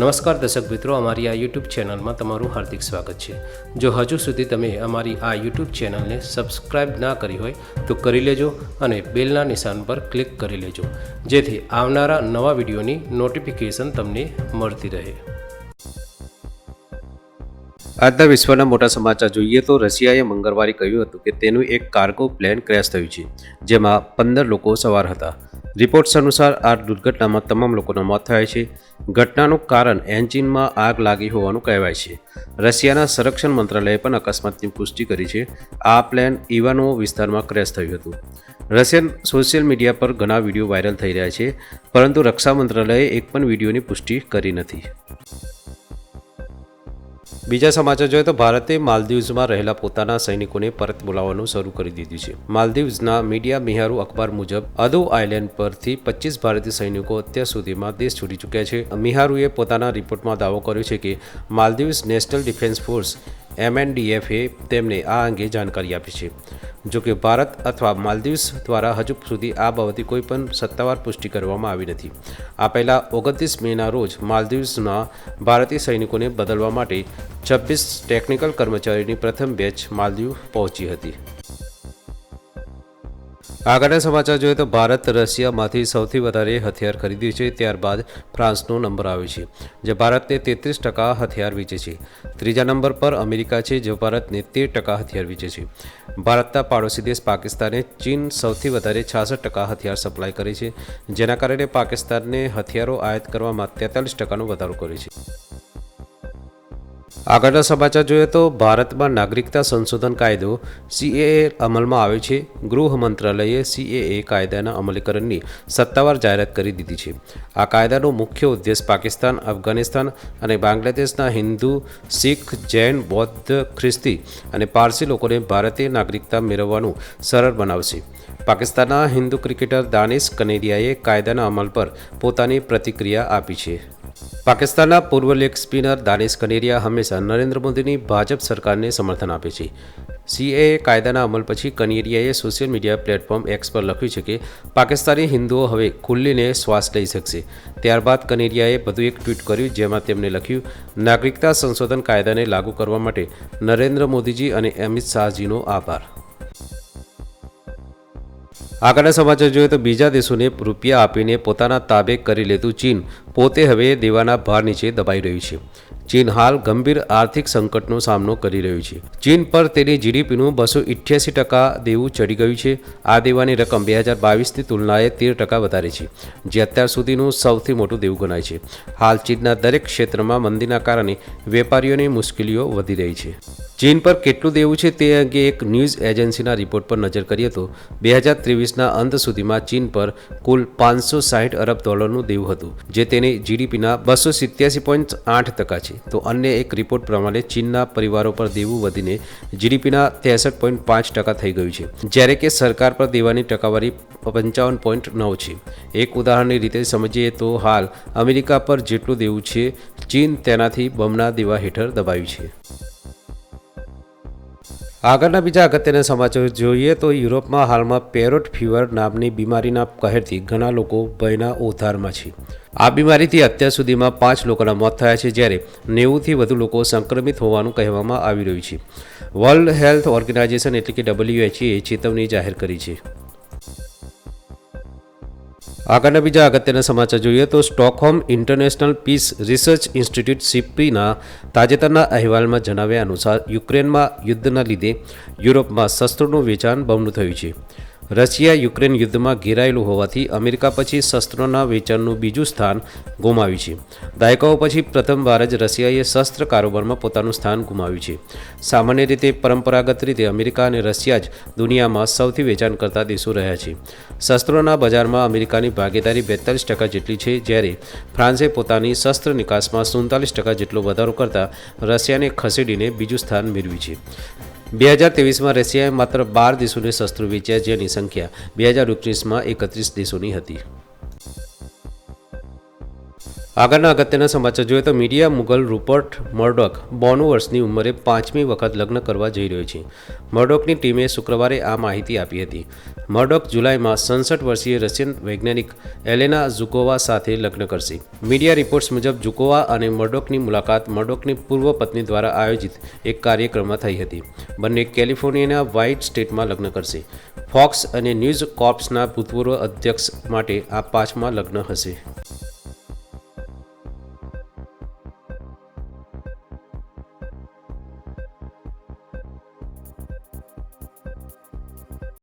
નમસ્કાર દર્શક મિત્રો, અમારી આ યુટ્યુબ ચેનલમાં તમારું હાર્દિક સ્વાગત છે. જો હજુ સુધી તમે અમારી આ યુટ્યુબ ચેનલને સબસ્ક્રાઇબ ના કરી હોય, તો કરી લેજો અને બેલના નિશાન પર ક્લિક કરી લેજો. જેથી આવનારા નવા વિડીયોની નોટિફિકેશન તમને મળતી રહે. આજના વિશ્વના મોટા સમાચાર જોઈએ તો રશિયાએ મંગળવારે કહ્યું હતું કે તેનું એક કાર્ગો પ્લેન ક્રેશ થયું છે, જેમાં પંદર લોકો સવાર હતા. રિપોર્ટ્સ અનુસાર આ દુર્ઘટનામાં તમામ લોકોના મોત થયા છે. ઘટનાનું કારણ એન્જિનમાં આગ લાગી હોવાનું કહેવાય છે. રશિયાના સંરક્ષણ મંત્રાલયે પણ અકસ્માતની પુષ્ટિ કરી છે. આ પ્લેન ઇવાનો વિસ્તારમાં ક્રેશ થયું હતું. રશિયન સોશિયલ મીડિયા પર ઘણા વીડિયો વાયરલ થઈ રહ્યા છે, પરંતુ રક્ષા મંત્રાલયે એક પણ વિડીયોની પુષ્ટિ કરી નથી. બીજા સમાચાર જોઈએ તો ભારતે માલદીવ્સમાં રહેલા પોતાના સૈનિકોને પરત બોલાવવાનું શરૂ કરી દીધું છે. માલદીવ્સના મીડિયા મિહારુ અખબાર મુજબ, અદો આઇલેન્ડ પરથી પચીસ ભારતીય સૈનિકો અત્યાર સુધીમાં દેશ છોડી ચૂક્યા છે. મિહારુએ પોતાના રિપોર્ટમાં દાવો કર્યો છે કે, માલદીવ્સ નેશનલ ડિફેન્સ ફોર્સ, એમએનડીએફએ, તેમને આ અંગે જાણકારી આપી છે. જો કે ભારત અથવા માલદીવ્સ દ્વારા હજુ સુધી આ બાબતે કોઈ પણ સત્તાવાર પુષ્ટિ કરવામાં આવી નથી. આ પહેલાં ઓગણત્રીસ મેના રોજ માલદીવ્સના ભારતીય સૈનિકોને બદલવા માટે છવ્વીસ ટેકનિકલ કર્મચારીની પ્રથમ બેચ માલદીવ પહોંચી હતી. આગળના સમાચાર જોઈએ તો ભારત રશિયામાંથી સૌથી વધારે હથિયાર ખરીદ્યું છે, ત્યારબાદ ફ્રાન્સનો નંબર આવે છે, જે ભારતને તેત્રીસ ટકા હથિયાર વેચે છે. ત્રીજા નંબર પર અમેરિકા છે, જે ભારતને તેર ટકા હથિયાર વેચે છે. ભારતના પાડોશી દેશ પાકિસ્તાને ચીન સૌથી વધારે છાસઠ ટકા હથિયાર સપ્લાય કરે છે, જેના કારણે પાકિસ્તાનને હથિયારો આયાત કરવામાં તેતાલીસ ટકાનો વધારો કર્યો છે. આગળના સમાચાર જોઈએ તો ભારતમાં નાગરિકતા સંશોધન કાયદો સીએએ અમલમાં આવે છે. ગૃહ મંત્રાલયે સીએએ કાયદાના અમલીકરણની સત્તાવાર જાહેરાત કરી દીધી છે. આ કાયદાનો મુખ્ય ઉદ્દેશ પાકિસ્તાન, અફઘાનિસ્તાન અને બાંગ્લાદેશના હિન્દુ, શીખ, જૈન, બૌદ્ધ, ખ્રિસ્તી અને પારસી લોકોને ભારતીય નાગરિકતા મેળવવાનું સરળ બનાવશે પાકિસ્તાનના હિન્દુ ક્રિકેટર દાનિશ કનેરિયાએ કાયદાના અમલ પર પોતાની પ્રતિક્રિયા આપી છે. પાકિસ્તાનના પૂર્વ લેગ સ્પિનર દાનિશ કનેરિયા હંમેશા નરેન્દ્ર મોદીની ભાજપ સરકારને સમર્થન આપે છે. સીએ કાયદાના અમલ પછી કનેરિયાએ સોશિયલ મીડિયા પ્લેટફોર્મ એક્સ પર લખ્યું છે કે પાકિસ્તાની હિન્દુઓ હવે ખુલ્લીને શ્વાસ લઈ શકશે. ત્યારબાદ કનેરિયાએ વધુ એક ટ્વીટ કર્યું જેમાં તેમણે લખ્યું, નાગરિકતા સંશોધન કાયદાને લાગુ કરવા માટે નરેન્દ્ર મોદીજી અને અમિત શાહજીનો આભાર. આગળના સમાચાર જોઈએ તો બીજા દેશોને રૂપિયા આપીને પોતાના તાબે કરી લેતું ચીન. પોતે હવે દેવાના ભાર નીચે દબાઈ રહ્યું છે. ચીન હાલ ગંભીર આર્થિક સંકટનો સામનો કરી રહ્યું છે. ચીન પર તેની જીડીપીનું બસો ઇઠ્યાસી ટકા દેવું ચડી ગયું છે. આ દેવાની રકમ બે હજાર બાવીસની તુલનાએ તેર ટકા વધારે છે, જે અત્યાર સુધીનું સૌથી મોટું દેવું ગણાય છે. હાલ ચીનના દરેક ક્ષેત્રમાં મંદીના કારણે વેપારીઓની મુશ્કેલીઓ વધી રહી છે. ચીન પર કેટલું દેવું છે તે અંગે એક ન્યૂઝ એજન્સીના રિપોર્ટ પર નજર કરીએ તો બે હજાર ત્રેવીસના અંત સુધીમાં ચીન પર કુલ પાંચસો સાહીઠ અરબ ડોલરનું દેવું હતું, જે તેની જીડીપીના બસો સિત્યાસી પોઈન્ટ આઠ ટકા છે. તો અન્ય એક રિપોર્ટ પ્રમાણે ચીનના પરિવારો પર દેવું વધીને જીડીપીના ત્રેસઠ પોઈન્ટ પાંચ ટકા થઈ ગયું છે, જ્યારે કે સરકાર પર દેવાની ટકાવારી પંચાવન પોઈન્ટ નવ છે. એક ઉદાહરણની રીતે સમજીએ તો હાલ અમેરિકા પર જેટલું દેવું છે, ચીન તેનાથી બમણા દેવા હેઠળ દબાયું છે. આગળના બીજા અગત્યના સમાચાર જોઈએ તો યુરોપમાં હાલમાં પેરોટ ફીવર નામની બીમારીના કહેરથી ઘણા લોકો ભયના ઓથારમાં છે. આ બીમારીથી અત્યાર સુધીમાં પાંચ લોકોના મોત થયા છે જ્યારે નેવુંથી વધુ લોકો સંક્રમિત હોવાનું કહેવામાં આવી રહ્યું છે. વર્લ્ડ હેલ્થ ઓર્ગેનાઇઝેશન એટલે કે ડબલ્યુએચએ ચેતવણી જાહેર કરી છે. આગળના બીજા અગત્યના સમાચાર જોઈએ તો Stockholm international peace research institute સિપ્રીના તાજેતરના અહેવાલમાં જણાવ્યા અનુસાર યુક્રેનમાં યુદ્ધના લીધે યુરોપમાં શસ્ત્રોનું વેચાણ બમણું થયું છે. રશિયા યુક્રેન યુદ્ધમાં ઘેરાયેલું હોવાથી અમેરિકા પછી શસ્ત્રોના વેચાણનું બીજું સ્થાન ગુમાવ્યું છે. દાયકાઓ પછી પ્રથમવાર જ રશિયાએ શસ્ત્ર કારોબારમાં પોતાનું સ્થાન ગુમાવ્યું છે. સામાન્ય રીતે પરંપરાગત રીતે અમેરિકા અને રશિયા જ દુનિયામાં સૌથી વેચાણ કરતા દેશો રહ્યા છે. શસ્ત્રોના બજારમાં અમેરિકાની ભાગીદારી બેતાલીસ ટકા જેટલી છે, જ્યારે ફ્રાન્સે પોતાની શસ્ત્ર નિકાસમાં સુડતાલીસ ટકા જેટલો વધારો કરતાં રશિયાને ખસેડીને બીજું સ્થાન મેળવ્યું છે. બે હજાર ત્રેવીસમાં રશિયાએ માત્ર બાર દેશોને શસ્ત્રો વેચ્યા, જેની સંખ્યા બે હજાર ઓગણીસમાં એકત્રીસ દેશોની હતી. આગળના અગત્યના સમાચાર જોઈએ તો મીડિયા મુગલ રૂપર્ટ મર્ડોક બોનું વર્ષની ઉંમરે પાંચમી વખત લગ્ન કરવા જઈ રહ્યો છે. મર્ડોકની ટીમે શુક્રવારે આ માહિતી આપી હતી. મર્ડોક જુલાઈમાં સડસઠ વર્ષીય રશિયન વૈજ્ઞાનિક એલેના ઝુકોવા સાથે લગ્ન કરશે. મીડિયા રિપોર્ટ્સ મુજબ ઝુકોવા અને મર્ડોકની મુલાકાત મર્ડોકની પૂર્વ પત્ની દ્વારા આયોજિત એક કાર્યક્રમમાં થઈ હતી. બંને કેલિફોર્નિયાના વ્હાઇટ સ્ટેટમાં લગ્ન કરશે. ફોક્સ અને ન્યૂઝ કોર્પ્સના ભૂતપૂર્વ અધ્યક્ષ માટે આ પાંચમા લગ્ન હશે.